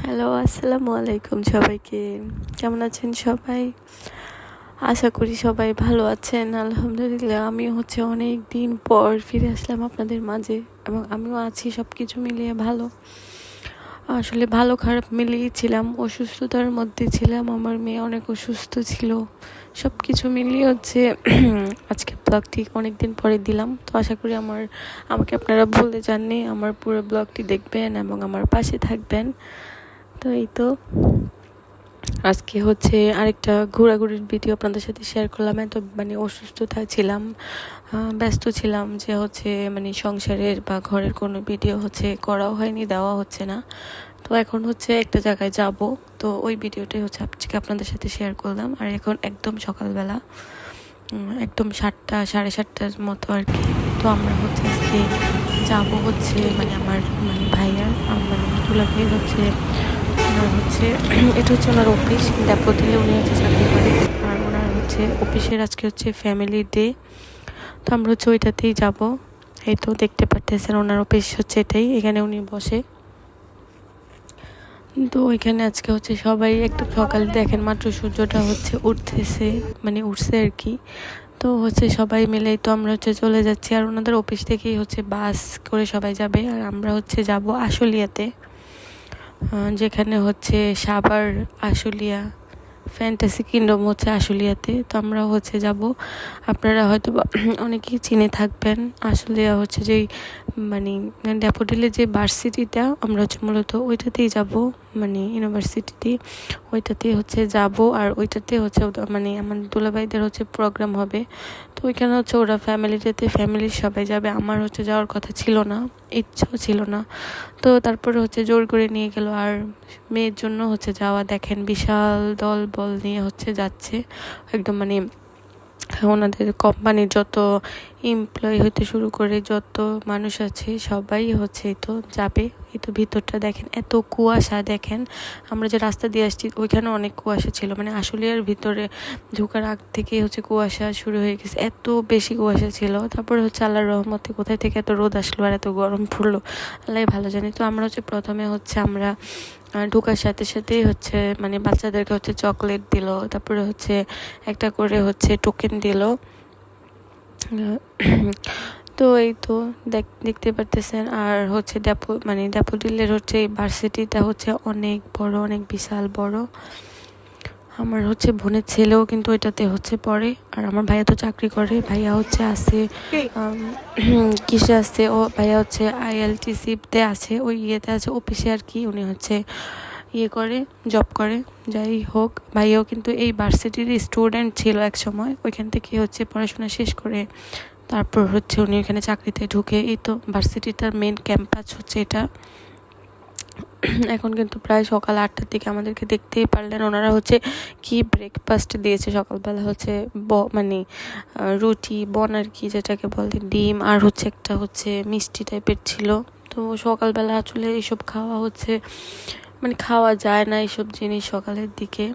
Hello আসসালামু আলাইকুম সবাইকে। কেমন আছেন সবাই? আশা করি সবাই ভালো আছেন, আলহামদুলিল্লাহ। আমি হচ্ছে অনেক দিন পর ফিরে আসলাম আপনাদের মাঝে এবং আমিও আছি সব কিছু মিলিয়ে ভালো। আসলে ভালো খারাপ মিলিয়ে ছিলাম, অসুস্থতার মধ্যে ছিলাম, আমার মেয়ে অনেক অসুস্থ ছিল। সব কিছু মিলিয়ে হচ্ছে আজকে ব্লগটি অনেক দিন পরে দিলাম। তো আশা করি আমার, আমাকে আপনারা ভুলে যাননি, আমার পুরো ব্লগটি দেখবেন এবং আমার পাশে থাকবেন। তো এই তো। আজকে হচ্ছে আরেকটা ঘোরাঘুরির ভিডিও আপনাদের সাথে শেয়ার করলাম। এত মানে অসুস্থতা ছিলাম ব্যস্ত ছিলাম যে হচ্ছে মানে সংসারের বা ঘরের কোনো ভিডিও হচ্ছে করাও হয়নি দেওয়া হচ্ছে না। তো এখন হচ্ছে একটা জায়গায় যাব। তো ওই ভিডিওটাই হচ্ছে আজকে আপনাদের সাথে শেয়ার করলাম। আর এখন একদম সকালবেলা একদম সাতটা, সাড়ে সাতটার মতো আর কি। তো আমরা হচ্ছে আজকে যাব হচ্ছে মানে আমার মানে ভাইয়ার মানে হচ্ছে হচ্ছে, এটা হচ্ছে ওনার অফিস। দিলে উনি হচ্ছে চাকরি করে। আর ওনার হচ্ছে অফিসের আজকে হচ্ছে ফ্যামিলি ডে তো আমরা হচ্ছে ওইটাতেই যাব। এই তো দেখতে পারতেছেন, ওনার অফিস হচ্ছে এটাই। এখানে উনি বসে। তো ওইখানে আজকে হচ্ছে সবাই একটু সকালে দেখেন, মাত্র সূর্যটা হচ্ছে উঠতেছে মানে উঠছে আর কি। তো হচ্ছে সবাই মিলেই তো আমরা হচ্ছে চলে যাচ্ছি। আর ওনাদের অফিস থেকেই হচ্ছে বাস করে সবাই যাবে। আর আমরা হচ্ছে যাব আশুলিয়াতে। যেখানে হচ্ছে সাবার আশুলিয়া ফ্যান্টাসি কিংডম হচ্ছে আশুলিয়াতে। তো আমরা হচ্ছে যাব। আপনারা হয়তো অনেকেই চিনে থাকবেন। আশুলিয়া হচ্ছে যেই মানে ড্যাপোডিলের যে ভার্সিটিটা আমরা হচ্ছে মূলত ওইটাতেই যাব। মানে ইউনিভার্সিটিতে ওইটাতে হচ্ছে যাব আর ওইটাতে হচ্ছে মানে আমার দুলাভাইদের হচ্ছে প্রোগ্রাম হবে। তো ওইখানে হচ্ছে ওরা ফ্যামিলিটাতে ফ্যামিলির সবাই যাবে। আমার হচ্ছে যাওয়ার কথা ছিল না, ইচ্ছাও ছিল না। তো তারপরে হচ্ছে জোর করে নিয়ে গেল আর মেয়ের জন্য হচ্ছে যাওয়া দেখেন বিশাল দল বল নিয়ে হচ্ছে যাচ্ছে। একদম মানে ওনাদের কোম্পানির যত এমপ্লয়ি হতে শুরু করে যত মানুষ আছে, সবাই হচ্ছে তো যাবে এই তো ভিতরটা দেখেন, এত কুয়াশা দেখেন। আমরা যে রাস্তা দিয়ে আসছি, ওইখানে অনেক কুয়াশা ছিল। মানে আসলিয়ার ভিতরে ঢোকার আগ থেকে হচ্ছে কুয়াশা শুরু হয়ে গেছে। এত বেশি কুয়াশা ছিল। তারপরে হচ্ছে আল্লাহর রহমতে কোথায় থেকে এত রোদ আসলো আর এত গরম পড়ল আল্লাহ ভালো জানি। তো আমরা হচ্ছে প্রথমে হচ্ছে আমরা ঢোকার সাথে সাথেই হচ্ছে মানে বাচ্চাদেরকে হচ্ছে চকলেট দিল, তারপরে হচ্ছে একটা করে হচ্ছে টোকেন দিল। তো এই তো দেখতে পারতেছেন। আর হচ্ছে ড্যাপো মানে ড্যাপোডিলের হচ্ছে এই ভার্সিটিটা হচ্ছে অনেক বড়, অনেক বিশাল বড়। আমার হচ্ছে বোনের ছেলেও কিন্তু ওইটাতে হচ্ছে পড়ে। আর আমার ভাইয়া তো চাকরি করে, ভাইয়া হচ্ছে আছে কিসে আছে? ও, ভাইয়া হচ্ছে আইএলটিসিতে আছে, ওই ইয়েতে আছে অফিসে আর কি। উনি হচ্ছে ইয়ে করে জব করে। যাই হোক ভাইয়াও কিন্তু এই ভার্সিটির স্টুডেন্ট ছিল এক সময়। ওইখান থেকে হচ্ছে পড়াশোনা শেষ করে তারপর হচ্ছে উনি এখানে চাকরিতে ঢুকে। এই তো ভার্সিটিটার মেন ক্যাম্পাস হচ্ছে এটা। এখন কিন্তু প্রায় সকাল আটটার দিকে আমাদেরকে দেখতেই পারলেন। ওনারা হচ্ছে কি ব্রেকফাস্ট দিয়েছে। সকালবেলা হচ্ছে ব মানে রুটি, বন আর কি যেটাকে বলে, ডিম আর হচ্ছে একটা হচ্ছে মিষ্টি টাইপের ছিল। তো সকালবেলা আসলে এইসব খাওয়া হচ্ছে। মানে খাওয়া যায় না এইসব জিনিস সকালের দিকে।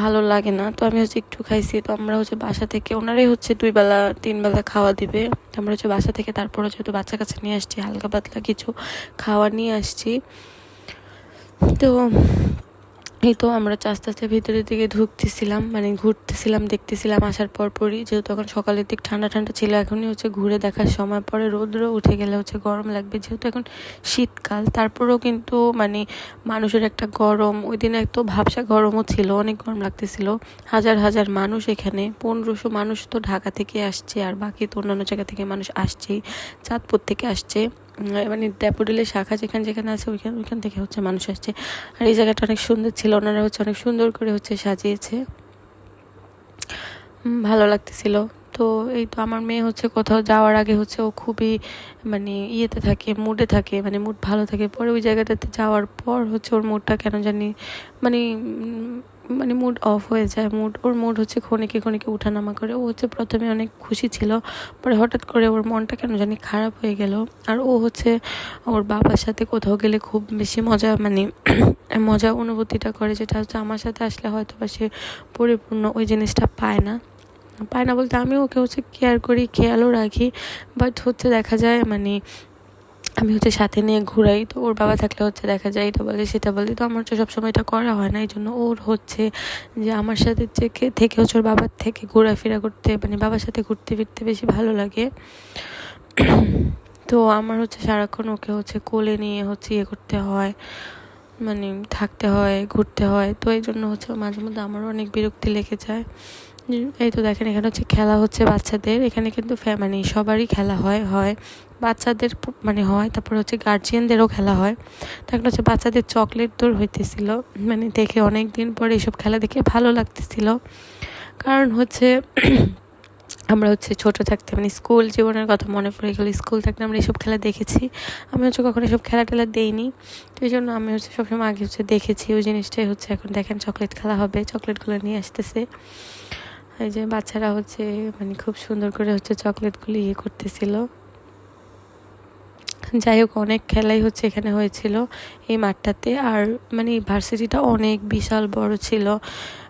ভালো লাগে না। তো আমি হচ্ছে একটু খাইছি। তো আমরা হচ্ছে বাসা থেকে, ওনারাই হচ্ছে দুই বেলা, তিন বেলা খাওয়া দিবে। আমরা হচ্ছে বাসা থেকে তারপর হচ্ছে তো বাচ্চা কাছে নিয়ে আসছি, হালকা পাতলা কিছু খাওয়া নিয়ে আসছি। তো এই তো আমরা আস্তে আস্তে ভিতরের দিকে ঢুকতেছিলাম মানে ঘুরতেছিলাম, দেখতেছিলাম, আসার পর পরই যেহেতু তখন সকালের দিক ঠান্ডা ঠান্ডা ছিল, এখনই হচ্ছে ঘুরে দেখার সময়। পরে রোদ্র উঠে গেলে হচ্ছে গরম লাগবে, যেহেতু এখন শীতকাল, তারপরেও কিন্তু মানে মানুষের একটা গরম, ওই দিন একটু ভাবসা গরমও ছিল, অনেক গরম লাগতেছিল। হাজার হাজার মানুষ এখানে, পনেরোশো মানুষ তো ঢাকা থেকে আসছে, আর বাকি তো অন্যান্য জায়গা থেকে মানুষ আসছেই, চাঁদপুর থেকে আসছে। মানে ড্যাপোডিলের শাখা যেখানে যেখানে আছে, ওইখান ওইখান থেকে হচ্ছে মানুষ আসছে। আর এই জায়গাটা অনেক সুন্দর ছিল, ওনারা হচ্ছে অনেক সুন্দর করে হচ্ছে সাজিয়েছে। ভালো লাগতেছিল। তো এই তো আমার মেয়ে হচ্ছে কোথাও যাওয়ার আগে হচ্ছে ও খুবই মানে ইয়েতে থাকে মুডে থাকে মানে মুড ভালো থাকে। পরে ওই জায়গাটাতে যাওয়ার পর হচ্ছে ওর মুডটা কেন জানি মানে মানে মুড অফ হয়ে যায়। মুড ওর মুড হচ্ছে ক্ষণিকে ক্ষণিকে উঠানামা করে। ও হচ্ছে প্রথমে অনেক খুশি ছিল, পরে হঠাৎ করে ওর মনটা কেন জানি খারাপ হয়ে গেল। আর ও হচ্ছে ওর বাবার সাথে কোথাও গেলে খুব বেশি মজা মানে মজা অনুভূতিটা করে, যেটা হচ্ছে আমার সাথে আসলে হয়তো বা সে পরিপূর্ণ ওই জিনিসটা পায় না। পায় না বলতে আমি ওকে হচ্ছে কেয়ার করি, খেয়ালও রাখি বাট হচ্ছে দেখা যায় মানে আমি হচ্ছে সাথে নিয়ে ঘুরাই, তো ওর বাবা থাকলে হচ্ছে দেখা যায়, এটা বলে, সেটা বলে। তো আমার হচ্ছে সবসময় এটা করা হয় না এই জন্য ওর হচ্ছে যে আমার সাথে থেকে থেকে হচ্ছে ওর বাবার থেকে ঘোরাফেরা করতে মানে বাবার সাথে ঘুরতে ফিরতে বেশি ভালো লাগে। তো আমার হচ্ছে সারাক্ষণ ওকে হচ্ছে কোলে নিয়ে হচ্ছে ইয়ে করতে হয় মানে থাকতে হয়, ঘুরতে হয়। তো এই জন্য হচ্ছে মাঝে মধ্যে আমারও অনেক বিরক্তি লেগে যায়। এই তো দেখেন, এখানে হচ্ছে খেলা হচ্ছে বাচ্চাদের, এখানে কিন্তু মানে সবারই খেলা হয় হয়। বাচ্চাদের মানে হয়, তারপর হচ্ছে গার্জিয়ানদেরও খেলা হয়। তখন হচ্ছে বাচ্চাদের চকলেট দৌড় হইতেছিল। মানে দেখে অনেক দিন পরে এইসব খেলা দেখে ভালো লাগতেছিল। কারণ হচ্ছে আমরা হচ্ছে ছোটো থাকতে মানে স্কুল জীবনের কথা মনে পড়ে গেলো স্কুল থাকতে আমরা এইসব খেলা দেখেছি। আমি হচ্ছে কখনো এসব খেলা টেলা দেইনি। তো এই জন্য আমি হচ্ছে সবসময় আগে হচ্ছে দেখেছি। ওই জিনিসটাই হচ্ছে এখন দেখেন চকলেট খেলা হবে চকলেটগুলো নিয়ে আসতেছে। এই যে বাচ্চারা হচ্ছে মানে খুব সুন্দর করে হচ্ছে চকলেটগুলো ইয়ে করতেছিল। যাই হোক, অনেক খেলাই হচ্ছে এখানে হয়েছিল এই মাঠটাতে। আর মানে ভার্সিটিটা অনেক বিশাল বড় ছিল।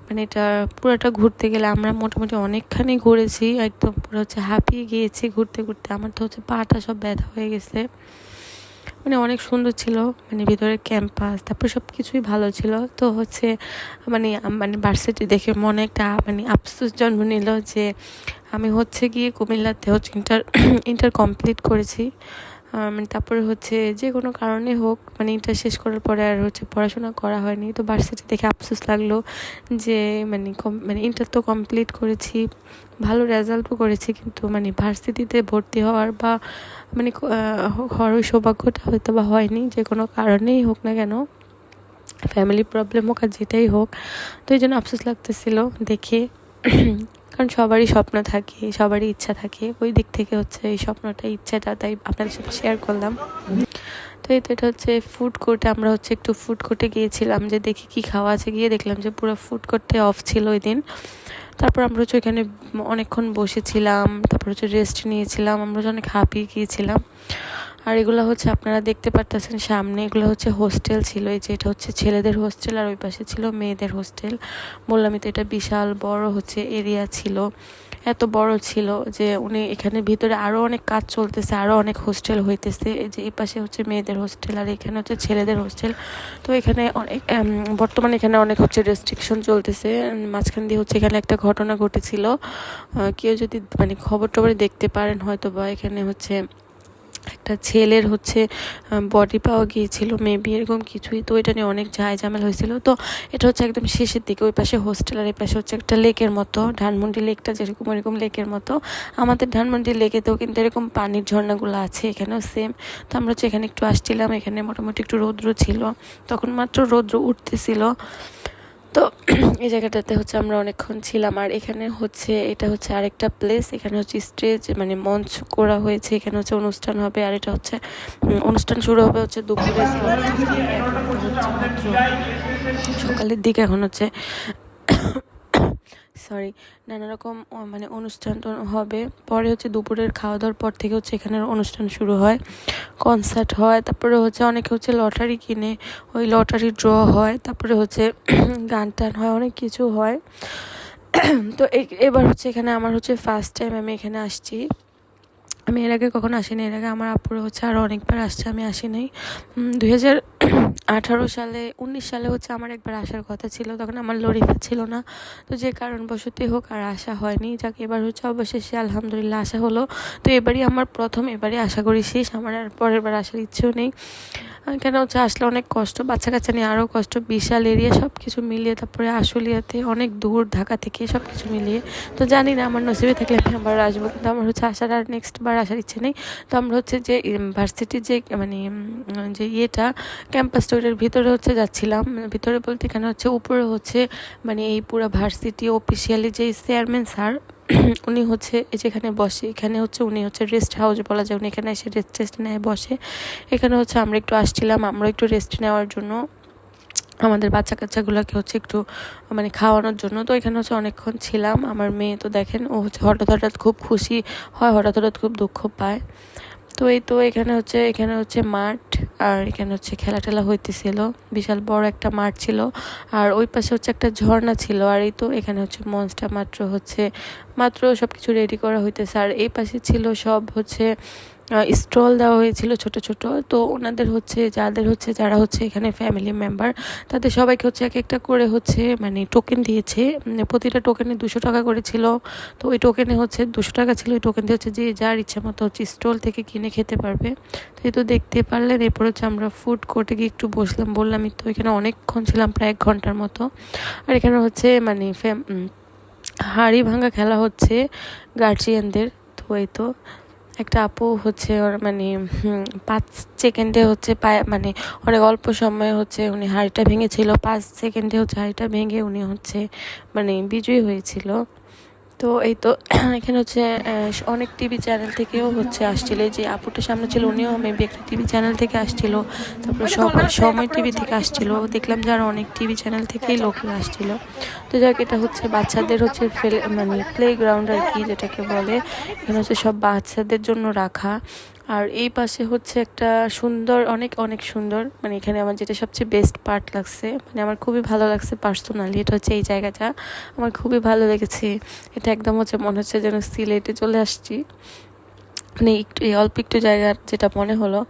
মানে এটা পুরোটা ঘুরতে গেলে আমরা মোটামুটি অনেকখানি ঘুরেছি, একদম পুরো হচ্ছে হাঁপিয়ে গিয়েছি ঘুরতে ঘুরতে। আমার তো হচ্ছে পাটা সব ব্যথা হয়ে গেছে। মানে অনেক সুন্দর ছিল মানে ভিতরে ক্যাম্পাস, তারপর সব কিছুই ভালো ছিল। তো হচ্ছে মানে মানে ভার্সিটি দেখে মনে একটা মানে আফসোস জন্ম নিল যে আমি হচ্ছে গিয়ে কুমিল্লাতে হচ্ছে ইন্টার ইন্টার কমপ্লিট করেছি। মানে তারপরে হচ্ছে যে কোনো কারণে হোক মানে ইন্টার শেষ করার পরে আর হচ্ছে পড়াশোনা করা হয়নি। তো ভার্সিটি দেখে আফসোস লাগল যে মানে মানে ইন্টার তো কমপ্লিট করেছি, ভালো রেজাল্টও করেছি, কিন্তু মানে ভার্সিটিতে ভর্তি হওয়ার বা মানে হওয়ার ওই সৌভাগ্যটা হয়তো বা হয়নি, যে কোনো কারণেই হোক না কেন। ফ্যামিলি প্রবলেম হোক আর যেটাই হোক, তো এই জন্য আফসোস লাগতেছিল দেখে। কারণ সবারই স্বপ্ন থাকে, সবারই ইচ্ছা থাকে। ওই দিক থেকে হচ্ছে এই স্বপ্নটা, ইচ্ছাটা, তাই আপনাদের সাথে শেয়ার করলাম। তো এই তো এটা হচ্ছে ফুড কোর্টে আমরা হচ্ছে একটু ফুড কোর্টে গিয়েছিলাম, যে দেখি কি খাওয়া আছে। গিয়ে দেখলাম যে পুরো ফুড কোর্টে অফ ছিল ওই দিন। তারপর আমরা হচ্ছে ওইখানে অনেকক্ষণ বসেছিলাম, তারপর হচ্ছে রেস্ট নিয়েছিলাম, আমরা হচ্ছে অনেক হাঁপিয়ে গিয়েছিলাম। আর এগুলো হচ্ছে আপনারা দেখতে পারতেছেন সামনে, এগুলো হচ্ছে হোস্টেল ছিল, এই যে এটা হচ্ছে ছেলেদের হোস্টেল আর ওই পাশে ছিল মেয়েদের হোস্টেল বললামই তো এটা বিশাল বড় হচ্ছে এরিয়া ছিল, এত বড় ছিল যে উনি এখানে ভিতরে আরও অনেক কাজ চলতেছে আরও অনেক হোস্টেল হইতেছে। যে এই পাশে হচ্ছে মেয়েদের হোস্টেল আর এখানে হচ্ছে ছেলেদের হোস্টেল তো এখানে অনেক বর্তমানে এখানে অনেক হচ্ছে রেস্ট্রিকশন চলতেছে। মাঝখান দিয়ে হচ্ছে এখানে একটা ঘটনা ঘটেছিল। কেউ যদি মানে খবর টবর দেখতে পারেন হয়তো বা এখানে হচ্ছে একটা ছেলের হচ্ছে বডি পাওয়া গিয়েছিল মেবি এরকম কিছুই। তো এটা নিয়ে অনেক ঝাই ঝামেলা হয়েছিল। তো এটা হচ্ছে একদম শেষের দিকে, ওই পাশে হোস্টেল আর এই পাশে হচ্ছে একটা লেকের মতো, ধানমন্ডি লেকটা যেরকম এরকম লেকের মতো। আমাদের ধানমন্ডি লেকেতেও কিন্তু এরকম পানির ঝর্ণাগুলো আছে, এখানেও সেম তো আমরা হচ্ছে এখানে একটু আসছিলাম, এখানে মোটামুটি একটু রৌদ্র ছিল। তখন মাত্র রৌদ্র উঠতেছিল। তো এই জায়গাটাতে হচ্ছে আমরা অনেকক্ষণ ছিলাম। আর এখানে হচ্ছে, এটা হচ্ছে আরেকটা প্লেস এখানে হচ্ছে স্টেজ মানে মঞ্চ করা হয়েছে, এখানে হচ্ছে অনুষ্ঠান হবে। আর এটা হচ্ছে অনুষ্ঠান শুরু হবে হচ্ছে দুপুরে। সকালের দিকে এখন হচ্ছে সরি নানা রকম মানে অনুষ্ঠান হবে। পরে হচ্ছে দুপুরের খাওয়া দাওয়ার পর থেকে হচ্ছে এখানের অনুষ্ঠান শুরু হয়। কনসার্ট হয়, তারপরে হচ্ছে অনেকে হচ্ছে লটারি কিনে, ওই লটারি ড্র হয়, তারপরে হচ্ছে গান টান হয়, অনেক কিছু হয়। তো এবার হচ্ছে এখানে আমার হচ্ছে ফার্স্ট টাইম আমি এখানে আসছি। আমি এর আগে কখনো আসিনি, এর আগে আমার আপুরা হচ্ছে আরও অনেকবার আসছে, আমি আসি নাই দুই হাজার আঠারো সালে, উনিশ সালে হচ্ছে আমার একবার আসার কথা ছিল, তখন আমার লরিফা ছিল না। তো যে কারণবশতই হোক আর আসা হয়নি, যাক এবার হচ্ছে অবশেষে আলহামদুলিল্লাহ আসা হলো। তো এবারই আমার প্রথম, এবারই আশা করি শেষ, আমার আর পরের বার আসার ইচ্ছেও নেই। কেন হচ্ছে আসলে অনেক কষ্ট বাচ্চা কাচ্চা নিয়ে আরও কষ্ট, বিশাল এরিয়া সব কিছু মিলিয়ে, তারপরে আশুলিয়াতে অনেক দূর, ঢাকা থেকে সব কিছু মিলিয়ে। তো জানি না আমার নসিবে থাকলে আমি আবার আসব, কিন্তু আমার হচ্ছে আসার আর নেক্সট বার আসার ইচ্ছে নেই। তো আমরা হচ্ছে যে ইউনিভার্সিটির যে মানে যে ইয়েটা ক্যাম্পাস স্টোরের ভিতরে হচ্ছে যাচ্ছিলাম। ভিতরে বলতে এখানে হচ্ছে উপরে হচ্ছে মানে এই পুরো ভার্সিটি অফিসিয়ালি যে চেয়ারম্যান স্যার উনি হচ্ছে যেখানে বসে, এখানে হচ্ছে উনি হচ্ছে রেস্ট হাউস বলা যায়, উনি এখানে এসে রেস্ট টেস্ট নেয়, বসে। এখানে হচ্ছে আমরা একটু আসছিলাম আমরা একটু রেস্ট নেওয়ার জন্য। আমাদের বাচ্চা কাচ্চাগুলোকে হচ্ছে একটু মানে খাওয়ানোর জন্য। তো এখানে হচ্ছে অনেকক্ষণ ছিলাম। আমার মেয়ে তো দেখেন, ও হচ্ছে হঠাৎ হঠাৎ খুব খুশি হয়, হঠাৎ হঠাৎ খুব দুঃখ পায়। তো এই তো এখানে হচ্ছে এখানে হচ্ছে মাঠ, আর এখানে হচ্ছে খেলা টেলা হইতেছিল। বিশাল বড় একটা মাঠ ছিল, আর ওই পাশে হচ্ছে একটা ঝর্ণা ছিল, আর এই তো এখানে হচ্ছে মঞ্চটা মাত্র হচ্ছে, মাত্র সব কিছু রেডি করা হইতেছে। আর এই পাশে ছিল সব হচ্ছে স্টল দেওয়া হয়েছিল ছোট ছোট। তো ওনাদের হচ্ছে, যাদের হচ্ছে, যারা হচ্ছে এখানে ফ্যামিলি মেম্বার তাদের সবাইকে হচ্ছে এক একটা করে হচ্ছে মানে টোকেন দিয়েছে। প্রতিটা টোকেনে দুশো টাকা করে ছিল। তো ওই টোকেনে হচ্ছে দুশো টাকা ছিল। ওই টোকেন দিয়ে হচ্ছে যে যার ইচ্ছা মতো হচ্ছে স্টল থেকে কিনে খেতে পারবে। তো এই তো দেখতে পারলেন। এরপর হচ্ছে আমরা ফুড কোর্টে গিয়ে একটু বসলাম। বললামই তো এখানে অনেকক্ষণ ছিলাম, প্রায় এক ঘণ্টার মতো। আর এখানে হচ্ছে মানে ফ্যাম হাড়ি ভাঙা খেলা হচ্ছে গার্জিয়ানদের। তো এই তো একটা আপু হচ্ছে ওর মানে পাঁচ সেকেন্ডে হচ্ছে পায়ে মানে অনেক অল্প সময়ে হচ্ছে উনি হাড়িটা ভেঙেছিল। পাঁচ সেকেন্ডে হচ্ছে হাড়িটা ভেঙে উনি হচ্ছে মানে বিজয়ী হয়েছিল। তো এই তো এখানে হচ্ছে অনেক টিভি চ্যানেল থেকেও হচ্ছে আসছিল। যে আপুটা সামনে ছিল উনিও মেবি একটা টিভি চ্যানেল থেকে আসছিল। তারপরে সময় টিভি থেকে আসছিল। দেখলাম যে আরও অনেক টিভি চ্যানেল থেকেই লোক আসছিল। তো যাক এটা হচ্ছে বাচ্চাদের হচ্ছে মানে প্লে গ্রাউন্ড আর কি যেটাকে বলে। এখানে হচ্ছে সব বাচ্চাদের জন্য রাখা। আর এই পাশে হচ্ছে একটা সুন্দর, অনেক অনেক সুন্দর মানে এখানে আমার যেটা সবচেয়ে বেস্ট পার্ট লাগছে মানে আমার খুবই ভালো লাগছে পার্সোনালি এটা হচ্ছে এই জায়গাটা। আমার খুবই ভালো লেগেছে, এটা একদম হচ্ছে মনে হচ্ছে যেন সিলেটে চলে আসছি। মানে একটু, এই অল্প একটু জায়গার যেটা মনে হলো।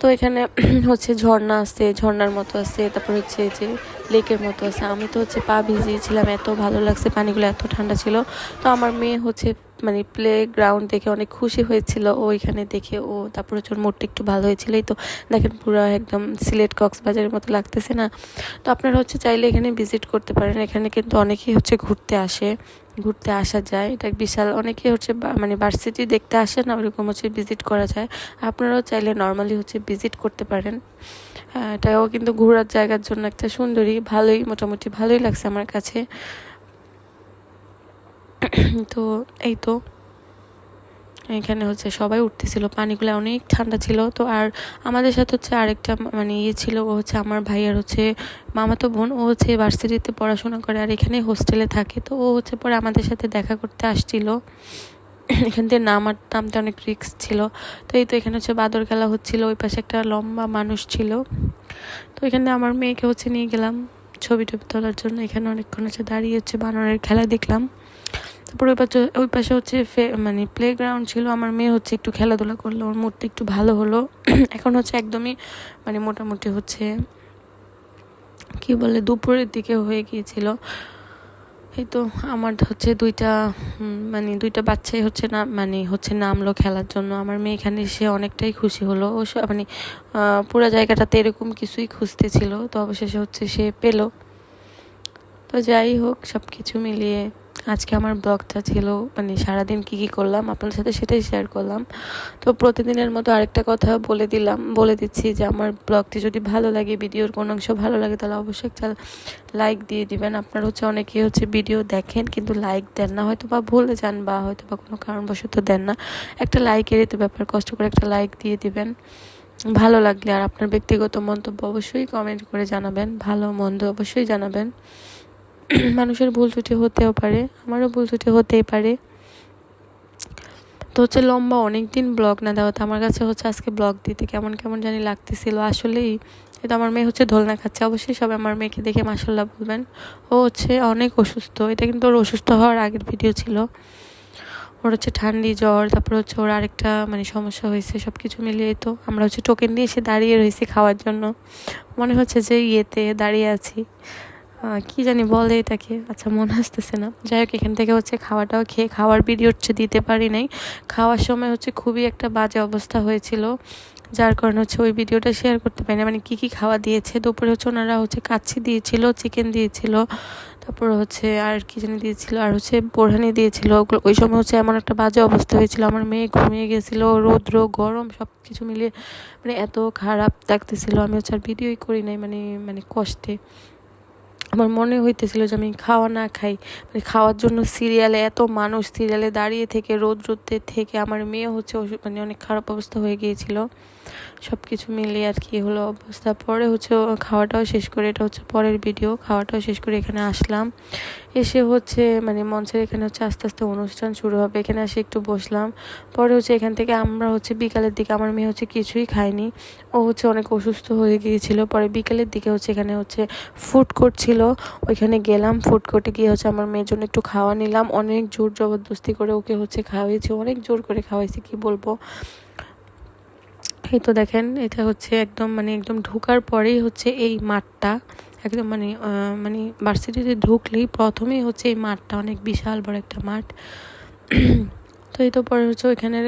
তো এখানে হচ্ছে ঝর্ণা আছে, ঝর্ণার মতো আছে, তারপর হচ্ছে যে লেকের মতো আছে। আমি তো হচ্ছে পা ভিজিয়েছিলাম, এত ভালো লাগছে, পানিগুলো এত ঠান্ডা ছিল। তো আমার মেয়ে হচ্ছে মানে প্লে গ্রাউন্ড দেখে অনেক খুশি হয়েছিল। ও এখানে দেখে, ও তারপর হচ্ছে ওর মুডটা একটু ভালো হয়েছিল। এই তো দেখেন পুরো একদম সিলেট কক্সবাজারের মতো লাগতেছে না। তো আপনারা হচ্ছে চাইলে এখানে ভিজিট করতে পারেন। এখানে কিন্তু অনেকেই হচ্ছে ঘুরতে আসে, ঘুরতে আসা যায়। এটা বিশাল অনেকে হচ্ছে মানে ভার্সিটি দেখতে আসে না, ওরকম হচ্ছে ভিজিট করা যায়। আপনারাও চাইলে নর্মালি হচ্ছে ভিজিট করতে পারেন। হ্যাঁ এটাও কিন্তু ঘোরার জায়গার জন্য একটা সুন্দরী, ভালোই, মোটামুটি ভালোই লাগছে আমার কাছে। তো এই তো, এখানে হচ্ছে সবাই উঠতেছিল, পানিগুলো অনেক ঠান্ডা ছিল। তো আর আমাদের সাথে হচ্ছে আরেকটা মানে ইয়ে ছিল, ও হচ্ছে আমার ভাইয়ার হচ্ছে মামাতো বোন, ও হচ্ছে ভার্সিটিতে পড়াশোনা করে আর এখানে হোস্টেলে থাকে। তো ও হচ্ছে পরে আমাদের সাথে দেখা করতে আসছিল। এখান থেকে নামার নামতে অনেক রিক্স ছিল। তো এই তো এখানে হচ্ছে বাদর খেলা হচ্ছিল, ওই পাশে একটা লম্বা মানুষ ছিল। তো এখানে আমার মেয়েকে হচ্ছে নিয়ে গেলাম ছবি টবি তোলার জন্য। এখানে অনেকক্ষণ হচ্ছে দাঁড়িয়ে হচ্ছে বানরের খেলা দেখলাম। তারপর ওই পাশে ওই পাশে হচ্ছে মানে প্লে গ্রাউন্ড ছিল। আমার মেয়ে হচ্ছে একটু খেলাধুলা করল, ওর মুডটা একটু ভালো হলো। এখন হচ্ছে একদমই মানে মোটামুটি হচ্ছে, কি বলে, দুপুরের দিকে হয়ে গিয়েছিল। এই তো আমার হচ্ছে দুইটা মানে দুইটা বাচ্চাই হচ্ছে না মানে হচ্ছে নামলো খেলার জন্য। আমার মেয়ে এখানে এসে অনেকটাই খুশি হলো। ও মানে পুরো জায়গাটাতে এরকম কিছুই খুঁজতেছিল। তো অবশেষে হচ্ছে সে পেল। তো যাই হোক সব কিছু মিলিয়ে আজকে আমার ব্লগটা ছিল মানে সারাদিন কী কী করলাম আপনার সাথে সেটাই শেয়ার করলাম। তো প্রতিদিনের মতো আরেকটা কথা বলে দিলাম, বলে দিচ্ছি যে আমার ব্লগটি যদি ভালো লাগে, ভিডিওর কোনো অংশ ভালো লাগে, তাহলে অবশ্যই একটা লাইক দিয়ে দিবেন। আপনার হচ্ছে অনেকে হচ্ছে ভিডিও দেখেন কিন্তু লাইক দেন না হয়তো বা ভুলে যান বা হয়তো বা কোনো কারণবশত দেন না। একটা লাইকেরই তো ব্যাপার কষ্ট করে একটা লাইক দিয়ে দিবেন। ভালো লাগলে আর আপনার ব্যক্তিগত মন্তব্য অবশ্যই কমেন্ট করে জানাবেন, ভালো মন্দ অবশ্যই জানাবেন। মানুষের ভুল ত্রুটি হতেও পারে, আমারও ভুল ত্রুটি হতেই পারে। তো হচ্ছে লম্বা অনেক দিন ব্লগ না দেওয়াতে আমার কাছে হচ্ছে আজকে ব্লগ দিতে কেমন কেমন জানি লাগতেছিল। আসলেই এটা আমার মেয়ে হচ্ছে দোলনা খাচ্ছে, অবশ্যই সবাই আমার মেয়েকে দেখে মাসাল্লাহ বলবেন। ও হচ্ছে অনেক অসুস্থ, এটা কিন্তু ওর অসুস্থ হওয়ার আগের ভিডিও ছিল। ওর হচ্ছে ঠান্ডি, জ্বর, তারপর হচ্ছে ওর আরেকটা মানে সমস্যা হয়েছে সব কিছু মিলিয়ে তো আমরা হচ্ছে টোকেন দিয়ে এসে দাঁড়িয়ে রয়েছি খাওয়ার জন্য। মনে হচ্ছে যে ইয়েতে দাঁড়িয়ে আছি। কি জানি বলে এটাকে। আচ্ছা মনে আসতেছে না। যাই হোক, এখান থেকে হচ্ছে খাওয়াটাও খেয়ে খাওয়ার ভিডিও হচ্ছে দিতে পারি নাই। খাওয়ার সময় হচ্ছে খুবই একটা বাজে অবস্থা হয়েছিল, যার কারণে হচ্ছে ওই ভিডিওটা শেয়ার করতে পারি না মানে কী কী খাওয়া দিয়েছে? দুপুরে হচ্ছে ওনারা হচ্ছে কাচ্ছি দিয়েছিল চিকেন দিয়েছিল, তারপর হচ্ছে আর কি জানি দিয়েছিল, আর হচ্ছে বোরহানি দিয়েছিল। ওই সময় হচ্ছে এমন একটা বাজে অবস্থা হয়েছিল। আমার মেয়ে ঘুমিয়ে গেছিল, রৌদ্র, গরম সব কিছু মিলিয়ে মানে এত খারাপ লাগতেছিল। আমি হচ্ছে আর ভিডিওই করি নাই মানে মানে কষ্টে। আমার মনে হইতেছিল যে আমি খাওয়া না খাই। মানে খাওয়ার জন্য সিরিয়ালে এত মানুষ সিরিয়ালে দাঁড়িয়ে থেকে, রোদ রোদে থেকে আমার মেয়ে হচ্ছে মানে অনেক খারাপ অবস্থা হয়ে গিয়েছিল। সব কিছু মিলিয়ে আর কি হলো অবস্থা পরে হচ্ছে খাওয়াটাও শেষ করে, এটা হচ্ছে পরের ভিডিও খাওয়াটাও শেষ করে এখানে আসলাম। এসে হচ্ছে মানে মঞ্চের এখানে হচ্ছে আস্তে আস্তে অনুষ্ঠান শুরু হবে। এখানে এসে একটু বসলাম। পরে হচ্ছে এখান থেকে আমরা হচ্ছে বিকালের দিকে, আমার মেয়ে হচ্ছে কিছুই খায়নি। ও হচ্ছে অনেক অসুস্থ হয়ে গিয়েছিল। পরে বিকালের দিকে হচ্ছে এখানে হচ্ছে ফুড কোর্ট ছিল। ওইখানে গেলাম ফুড কোর্টে গিয়ে হচ্ছে আমার মেয়ের জন্য একটু খাওয়া নিলাম। অনেক জোর জবরদস্তি করে ওকে হচ্ছে খাওয়াইছি, অনেক জোর করে খাওয়াইছি, কি বলব? এই তো দেখেন, এটা হচ্ছে একদম মানে একদম ঢোকার পরেই হচ্ছে এই মাঠটা। একদম মানে মানে ভার্সিটিতে ঢুকলেই প্রথমেই হচ্ছে এই মাঠটা, অনেক বিশাল বড় একটা মাঠ। তো এই তো পরে হচ্ছে ওইখানে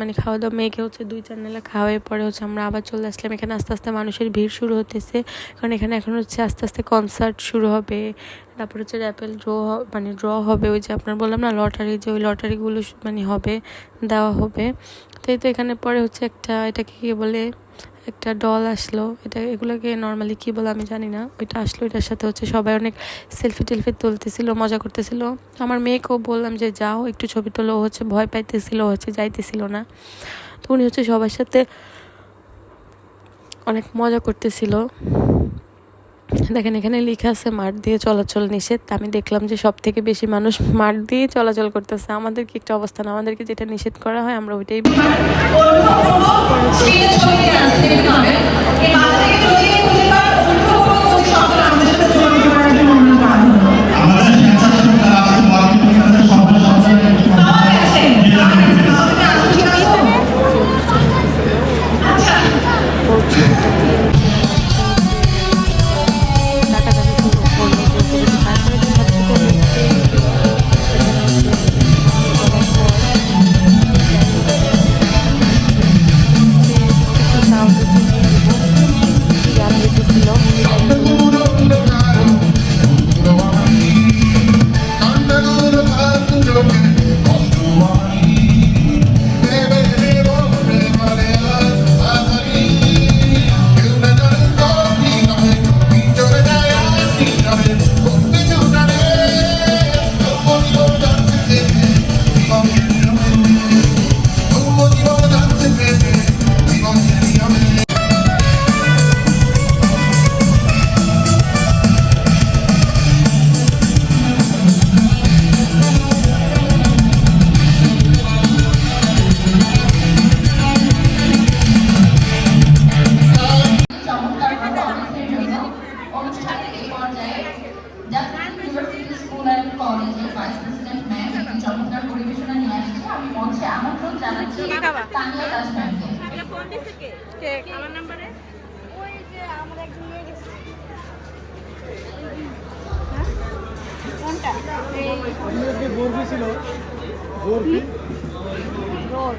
মানে খাওয়া দাওয়া মেয়েকে হচ্ছে দুই চার নেলা খাওয়াই পরে হচ্ছে আমরা আবার চলে আসলাম। এখানে আস্তে আস্তে মানুষের ভিড় শুরু হতেছে, কারণ এখানে এখন হচ্ছে আস্তে আস্তে কনসার্ট শুরু হবে, তারপর হচ্ছে র্যাপেল ড্র মানে ড্র হবে ওই যে আপনার বললাম না লটারি যে ওই লটারিগুলো মানে হবে, দেওয়া হবে। তো এই তো এখানে পরে হচ্ছে একটা, এটাকে কি বলে একটা ডল আসলো। এটা, এগুলোকে নর্মালি কি বলে আমি জানি না। ওইটা আসলো, এটার সাথে হচ্ছে সবাই অনেক সেলফি টেলফি তুলতেছিল, মজা করতেছিল। আমার মেয়েকেও বললাম যে, যাও, একটু ছবি তোলো। হচ্ছে ভয় পাইতেছিল হচ্ছে যাইতেছিল না। তো উনি হচ্ছে সবার সাথে অনেক মজা করতেছিল। দেখেন এখানে লেখা আছে মাঠ দিয়ে চলাচল নিষেধ আমি দেখলাম যে সব থেকে বেশি মানুষ মাঠ দিয়ে চলাচল করতেছে আমাদের কি একটা অবস্থান আমাদেরকে যেটা নিষেধ করা হয় আমরা ওইটাই তানিয়া দাস ম্যামকে আমার নাম্বারে? ওই যে আমার একজন নিয়ে গেছে। কোনটা? এই বরফি ছিল বরফি। রোড